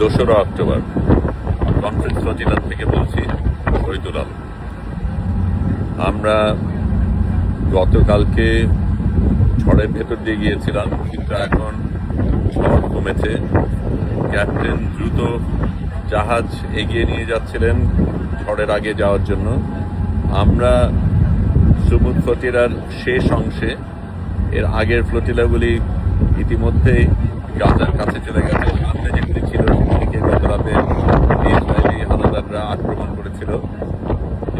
দোসরা October conference ফজিলাত থেকে বলছি আলম। আমরা গতকালকে ঝড়ের ভেতর দিয়ে গিয়েছিলাম, কিন্তু এখন ঝড় কমেছে। ক্যাপ্টেন দ্রুত জাহাজ এগিয়ে নিয়ে যাচ্ছিলেন ঝড়ের আগে যাওয়ার জন্য। আমরা সুমুদ ফতিরার শেষ অংশে এর আগের ফ্লোটিলাগুলি ইতিমধ্যেই গাজার কাছে চলে গেছে। সামনে যেগুলি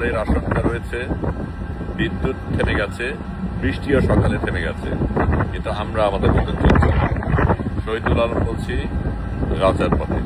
ঝড়ের আশঙ্কা রয়েছে। বিদ্যুৎ থেমে গেছে, বৃষ্টিও সকালে থেমে গেছে, কিন্তু আমরা আমাদের মতো চলছি শহীদুল আলম বলছি, রাজার পথে।